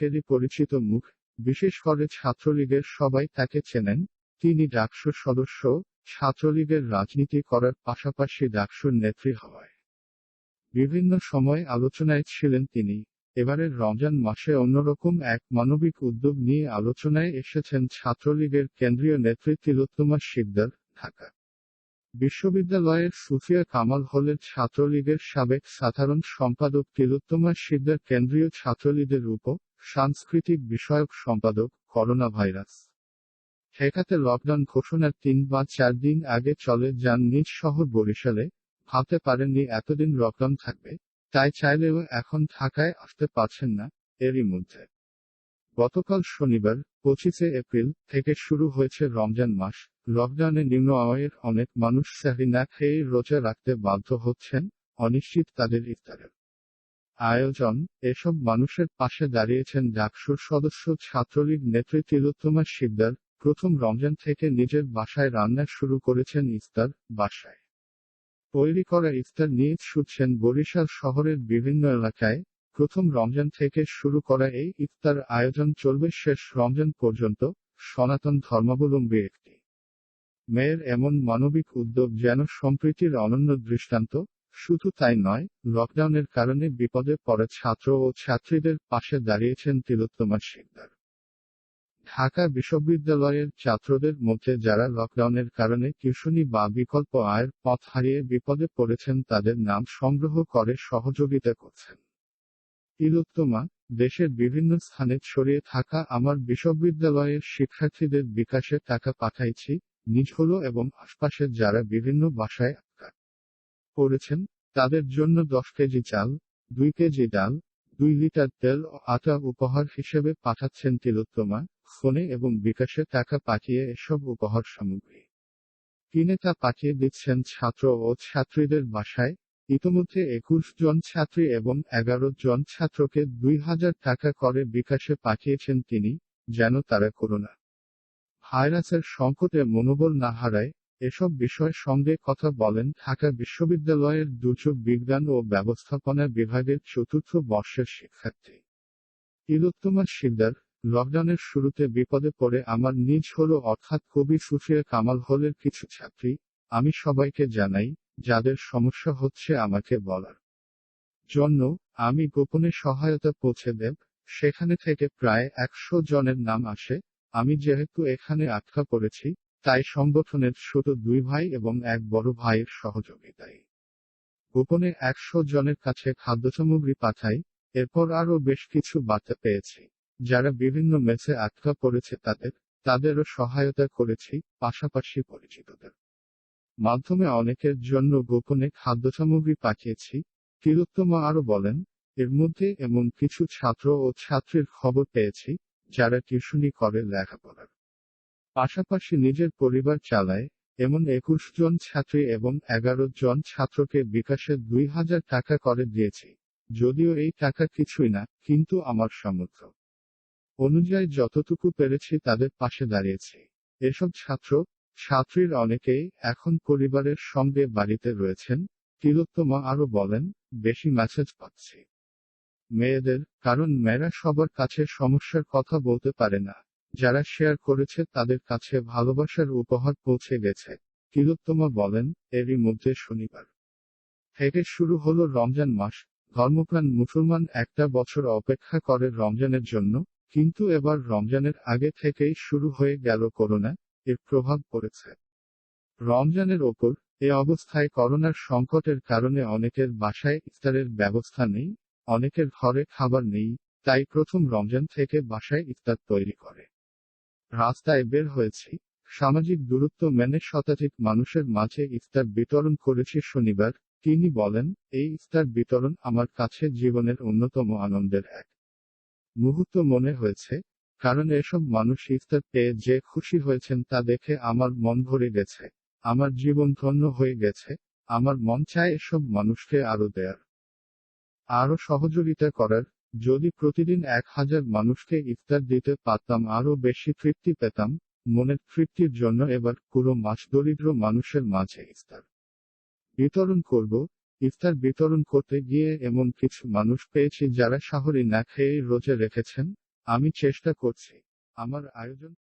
অনেকেরই পরিচিত মুখ, বিশেষ করে ছাত্রলীগের সবাই তাকে চেনেন, তিনি ডাকসুর সদস্য, ছাত্রলীগের রাজনীতি করার পাশাপাশি ডাকসুর নেত্রী হওয়ায়। বিভিন্ন সময় আলোচনায় ছিলেন তিনি। এবারের রমজান মাসে অন্যরকম এক মানবিক উদ্যোগ নিয়ে আলোচনায় এসেছেন ছাত্রলীগের কেন্দ্রীয় নেত্রী তিলোত্তমা শিকদার, ঢাকা। বিশ্ববিদ্যালয়ের সুফিয়া কামাল হলের ছাত্রলীগের সাবেক সাধারণ সম্পাদক তিলোত্তমা শিকদার কেন্দ্রীয় ছাত্রলীগের উপ সাংস্কৃতিক বিষয়ক সম্পাদক করোনা ভাইরাস ঠেকাতে লকডাউন ঘোষণার তিন বা চার দিন আগে চলে যান নিজ শহর বরিশালে, ভাবতে পারেননি এতদিন লকডাউন থাকবে, তাই চাইলেও এখন ঢাকায় আসতে পারছেন না, এরই মধ্যে। গতকাল শনিবার, পঁচিশে এপ্রিল থেকে শুরু হয়েছে রমজান মাস, লকডাউনে নিম্ন আয়ের অনেক মানুষ সাহি না খেয়ে রোজা রাখতে বাধ্য হচ্ছেন, অনিশ্চিত তাদের ইফতারের। আয়োজন, এসব মানুষের পাশে দাঁড়িয়েছেন ডাকসুর সদস্য ছাত্রলীগ নেত্রী তিলোত্তমা শিকদার, প্রথম রমজান থেকে নিজের বাসায় রান্না শুরু করেছেন ইফতার বাসায়। তৈরি করা ইফতার নিয়ে ছুটছেন বরিশাল শহরের বিভিন্ন এলাকায়। প্রথম রমজান থেকে শুরু করা এই ইফতার আয়োজন চলবে শেষ রমজান পর্যন্ত, সনাতন ধর্মাবলম্বী একটি। মেয়ের এমন মানবিক উদ্যোগ যেন সম্প্রীতির অনন্য দৃষ্টান্ত শুধু তাই নয় লকডাউনের কারণে বিপদে পড়া ছাত্র ও ছাত্রীদের পাশে দাঁড়িয়েছেন তিলোত্তমা শিকদার। ঢাকা বিশ্ববিদ্যালয়ের ছাত্রদের মধ্যে যারা লকডাউনের কারণে টিউশনি বা বিকল্প আয়ের পথ হারিয়ে বিপদে পড়েছেন তাদের নাম সংগ্রহ করে সহযোগিতা করছেন। তিলোত্তমা, দেশের বিভিন্ন স্থানে ছড়িয়ে থাকা আমার বিশ্ববিদ্যালয়ের শিক্ষার্থীদের বিকাশে টাকা পাঠাইছি, নিজ হলো এবং আশপাশের যারা বিভিন্ন বাসায় আটকা পড়েছেন তাদের জন্য দশ কেজি চাল, দুই কেজি ডাল, দুই লিটার তেল ও আটা উপহার হিসেবে পাঠাচ্ছেন তিলোত্তমা ফোনে এবং বিকাশে টাকা পাঠিয়ে এসব উপহার সামগ্রী কিনে তা পাঠিয়ে দিচ্ছেন ছাত্র ও ছাত্রীদের বাসায়। ইতোমধ্যে একুশ জন ছাত্রী এবং এগারো জন ছাত্রকে দুই হাজার টাকা করে বিকাশে পাঠিয়েছেন তিনি, যেন তারা করোনা ভাইরাসের সংকটে মনোবল না হারায় এসব বিষয় সঙ্গে কথা বলেন ঢাকা বিশ্ববিদ্যালয়ের দুর্যোগ বিজ্ঞান ও ব্যবস্থাপনা বিভাগের চতুর্থ বর্ষের শিক্ষার্থী। তিলোত্তমা শিকদার লকডাউনের শুরুতে বিপদে পড়ে আমার নিজ হলো অর্থাৎ কবি সুফিয়া কামাল হলের কিছু ছাত্রী, আমি সবাইকে জানাই, যাদের সমস্যা হচ্ছে আমাকে বলার জন্য, আমি গোপনে সহায়তা পৌঁছে দেব, সেখানে থেকে প্রায় একশো জনের নাম আসে, আমি যেহেতু এখানে আটকা পড়েছি তাই সংগঠনের ছোট দুই ভাই এবং এক বড় ভাইয়ের সহযোগিতায়। গোপনে একশো জনের কাছে খাদ্য সামগ্রী পাঠাই, এরপর আরও বেশ কিছু বার্তা পেয়েছি, যারা বিভিন্ন মেসে আটকা পড়েছে তাদের, তাদেরও সহায়তা করেছি, পাশাপাশি পরিচিতদের। মাধ্যমে অনেকের জন্য গোপনে খাদ্য সামগ্রী পাঠিয়েছি, তিলোত্তমা আরও বলেন, এর মধ্যে এমন কিছু ছাত্র ও ছাত্রীর খবর পেয়েছি, যারা টিউশনি করে লেখাপড়ার। পাশাপাশি নিজের পরিবার চালায়, এমন একুশ জন ছাত্রী এবং এগারো জন ছাত্রকে বিকাশে দুই হাজার টাকা করে দিয়েছি। যদিও এই টাকা কিছুই না, কিন্তু আমার সামর্থ্য। অনুযায়ী যতটুকু পেরেছি তাদের পাশে দাঁড়িয়েছি। এসব ছাত্র, ছাত্রীর অনেকেই এখন পরিবারের সঙ্গে বাড়িতে রয়েছেন, তিলোত্তমা আরও বলেন, বেশি মেসেজ পাচ্ছি। মেয়েদের, কারণ মেয়েরা সবার কাছে সমস্যার কথা বলতে পারে না। যারা শেয়ার করেছে তাদের কাছে ভালোবাসার উপহার পৌঁছে গেছে। তিলোত্তমা বলেন, এরই মধ্যে শনিবার থেকে শুরু হলো রমজান মাস। ধর্মপ্রাণ মুসলমান একটা বছর অপেক্ষা করে রমজানের জন্য, কিন্তু এবার রমজানের আগে থেকেই শুরু হয়ে গেল করোনা, এর প্রভাব পড়েছে। রমজানের ওপর, এ অবস্থায় করোনার সংকটের কারণে অনেকের বাসায় ইফতারের ব্যবস্থা নেই, অনেকের ঘরে খাবার নেই, তাই প্রথম রমজান থেকে বাসায় ইফতার তৈরি করে। রাস্তায় বের হয়েছি। সামাজিক দূরত্ব মেনে শতাধিক মানুষের মাঝে ইফতার বিতরণ করেছি শনিবার। তিনি বলেন, এই ইফতার বিতরণ আমার কাছে জীবনের অন্যতম আনন্দের এক মুহূর্ত মনে হয়েছে, কারণ এসব মানুষ ইফতার পেয়ে যে খুশি হয়েছেন তা দেখে আমার মন ভরে গেছে, আমার জীবন ধন্য হয়ে গেছে, আমার মন চায় এসব মানুষকে আরও দেয়ার, আরও সহযোগিতা করার। যদি প্রতিদিন এক হাজার মানুষকে ইফতার দিতে পারতাম আরও বেশি তৃপ্তি পেতাম, মনের তৃপ্তির জন্য এবার পুরো মাস দরিদ্র মানুষের মাঝে ইফতার বিতরণ করব। ইফতার বিতরণ করতে গিয়ে এমন কিছু মানুষ পেয়েছি যারা শহরে না খেয়ে রোজে রেখেছেন। আমি চেষ্টা করছি। আমার আয়োজন